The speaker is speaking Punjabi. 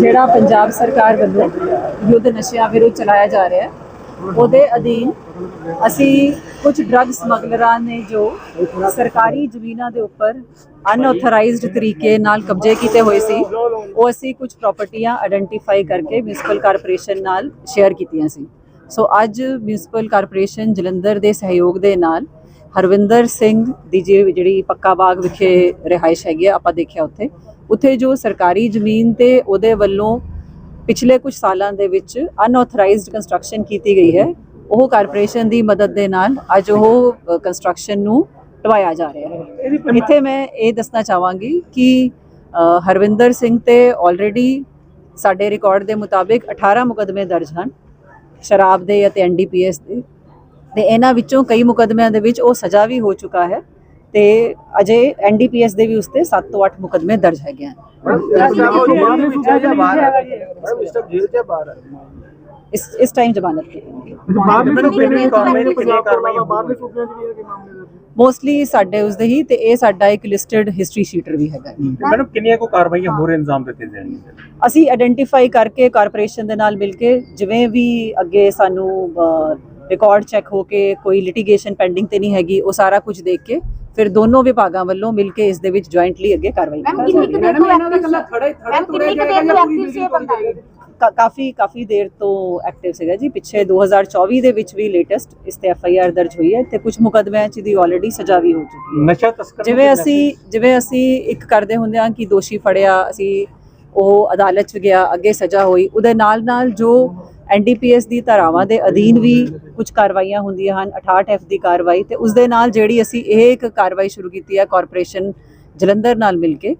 ਜਿਹੜਾ ਪੰਜਾਬ ਸਰਕਾਰ ਵੱਲੋਂ ਯੁੱਧ ਨਸ਼ਿਆਂ ਵਿਰੁੱਧ ਚਲਾਇਆ ਜਾ ਰਿਹਾ ਹੈ, ਉਹਦੇ ਅਧੀਨ ਅਸੀਂ ਕੁਝ ਡਰੱਗ ਸਮਗਲਰਾਂ ਨੇ ਜੋ ਸਰਕਾਰੀ ਜ਼ਮੀਨਾਂ ਦੇ ਉੱਪਰ ਅਨਆਥੋਰਾਈਜ਼ਡ ਤਰੀਕੇ ਨਾਲ ਕਬਜ਼ੇ ਕੀਤੇ ਹੋਏ ਸੀ, ਉਹ ਅਸੀਂ ਕੁਝ ਪ੍ਰਾਪਰਟੀਆਂ ਆਇਡੈਂਟੀਫਾਈ ਕਰਕੇ ਮਿਊਨਿਸਪਲ ਕਾਰਪੋਰੇਸ਼ਨ ਨਾਲ ਸ਼ੇਅਰ ਕੀਤੀਆਂ ਸੀ। ਸੋ ਅੱਜ ਮਿਊਨਿਸਪਲ ਕਾਰਪੋਰੇਸ਼ਨ ਜਲੰਧਰ ਦੇ ਸਹਿਯੋਗ ਦੇ ਨਾਲ ਹਰਵਿੰਦਰ ਸਿੰਘ ਦੀ ਜੀ- ਜਿਹੜੀ ਪੱਕਾ ਬਾਗ ਵਿਖੇ ਰਿਹਾਇਸ਼ ਹੈਗੀ ਆ, ਆਪਾਂ ਦੇਖਿਆ ਉੱਥੇ ਉੱਥੇ ਜੋ ਸਰਕਾਰੀ ਜ਼ਮੀਨ ਤੇ ਉਹਦੇ ਵੱਲੋਂ ਪਿਛਲੇ ਕੁਝ ਸਾਲਾਂ ਦੇ ਵਿੱਚ ਅਨਆਥੋਰਾਈਜ਼ਡ ਕੰਸਟਰਕਸ਼ਨ ਕੀਤੀ ਗਈ ਹੈ ਉਹ ਕਾਰਪੋਰੇਸ਼ਨ ਦੀ ਮਦਦ ਦੇ ਨਾਲ ਅੱਜ ਉਹ ਕੰਸਟਰਕਸ਼ਨ ਨੂੰ ਢਵਾਇਆ ਜਾ ਰਿਹਾ ਹੈ। ਇੱਥੇ ਮੈਂ ਇਹ ਦੱਸਣਾ ਚਾਹਾਂਗੀ ਕਿ ਹਰਵਿੰਦਰ ਸਿੰਘ ਤੇ ਆਲਰੇਡੀ ਸਾਡੇ ਰਿਕਾਰਡ ਦੇ ਮੁਤਾਬਿਕ 18 ਮੁਕਦਮੇ ਦਰਜ ਹਨ ਸ਼ਰਾਬ ਦੇ ਅਤੇ ਐਨਡੀਪੀਐਸ ਦੇ। ਤੇ ਇਹਨਾਂ ਵਿੱਚੋਂ ਕਈ ਮੁਕਦਮਿਆਂ ਦੇ ਵਿੱਚ ਉਹ ਸਜ਼ਾ ਵੀ ਹੋ ਚੁੱਕਾ ਹੈ। ਤੇ ਅਜੇ ਐਨਡੀਪੀਐਸ ਦੇ ਵੀ ਉਸ ਤੇ 7 ਤੋਂ 8 ਮੁਕਦਮੇ ਦਰਜ ਹੈਗੇ ਹਨ। ਇਸ ਇਸ ਟਾਈਮ ਜ਼ਮਾਨਤ ਤੇ ਮੋਸਟਲੀ ਸਾਡੇ ਉਸ ਦੇ ਹੀ ਤੇ ਇਹ ਸਾਡਾ ਇੱਕ ਲਿਸਟਡ ਹਿਸਟਰੀ ਸ਼ੀਟਰ ਵੀ ਹੈਗਾ। ਮੈਡਮ ਕਿੰਨੀਆਂ ਕੋ ਕਾਰਵਾਈਆਂ ਹੋਰ ਇੰਜ਼ਾਮ ਦਿੱਤੇ ਜਾਣਗੇ ਅਸੀਂ ਆਇਡੈਂਟੀਫਾਈ ਕਰਕੇ ਕਾਰਪੋਰੇਸ਼ਨ ਦੇ ਨਾਲ ਮਿਲ ਕੇ ਜਿਵੇਂ ਵੀ ਅੱਗੇ ਸਾਨੂੰ ਰਿਕਾਰਡ ਚੈੱਕ ਹੋ ਕੇ ਕੋਈ ਲਿਟੀਗੇਸ਼ਨ ਪੈਂਡਿੰਗ ਤੇ ਨਹੀਂ ਹੈਗੀ, ਉਹ ਸਾਰਾ ਕੁਝ ਦੇਖ ਕੇ ਫਿਰ ਦੋਨੋਂ ਵਿਭਾਗਾਂ ਵੱਲੋਂ ਮਿਲ ਕੇ ਇਸ ਦੇ ਵਿੱਚ ਜੁਆਇੰਟਲੀ ਅੱਗੇ ਕਾਰਵਾਈ ਕੀਤੀ ਬੰਦਾ? ਕਾਫੀ ਕਾਫੀ ਦੇਰ ਤੋਂ ਐਕਟਿਵ ਸੀਗਾ ਜੀ। ਪਿੱਛੇ 2024 ਦੇ ਵਿੱਚ ਵੀ ਲੇਟੈਸਟ ਇਸ ਤੇ ਐਫ ਆਈ ਆਰ ਦਰਜ ਹੋਈ ਹੈ ਤੇ ਕੁਝ ਮੁਕਦਮਿਆਂ 'ਚ ਦੀ ਆਲਰੇਡੀ ਸਜ਼ਾ ਵੀ ਹੋ ਚੁੱਕੀ ਹੈ। ਨਸ਼ਾ ਤਸਕਰ ਜਿਵੇਂ ਅਸੀਂ ਜਿਵੇਂ ਅਸੀਂ ਇੱਕ ਕਰਦੇ ਹੁੰਦੇ ਹਾਂ ਕਿ ਦੋਸ਼ੀ ਫੜਿਆ ਅਸੀਂ ਉਹ ਅਦਾਲਤ 'ਚ ਗਿਆ ਅੱਗੇ ਸਜ਼ਾ ਹੋਈ। ਉਹਦੇ ਨਾਲ ਨਾਲ ਜੋ ਐਨਡੀਪੀਐਸ ਦੀ ਧਾਰਾਵਾਂ ਦੇ ਅਧੀਨ ਵੀ ਕੁਝ ਕਾਰਵਾਈਆਂ ਹੁੰਦੀਆਂ ਹਨ 68 ਐਫ ਦੀ ਕਾਰਵਾਈ ਤੇ ਉਸ ਦੇ ਨਾਲ ਜਿਹੜੀ ਅਸੀਂ ਇਹ ਇੱਕ ਕਾਰਵਾਈ ਸ਼ੁਰੂ ਕੀਤੀ ਹੈ ਕਾਰਪੋਰੇਸ਼ਨ ਜਲੰਧਰ ਨਾਲ ਮਿਲ ਕੇ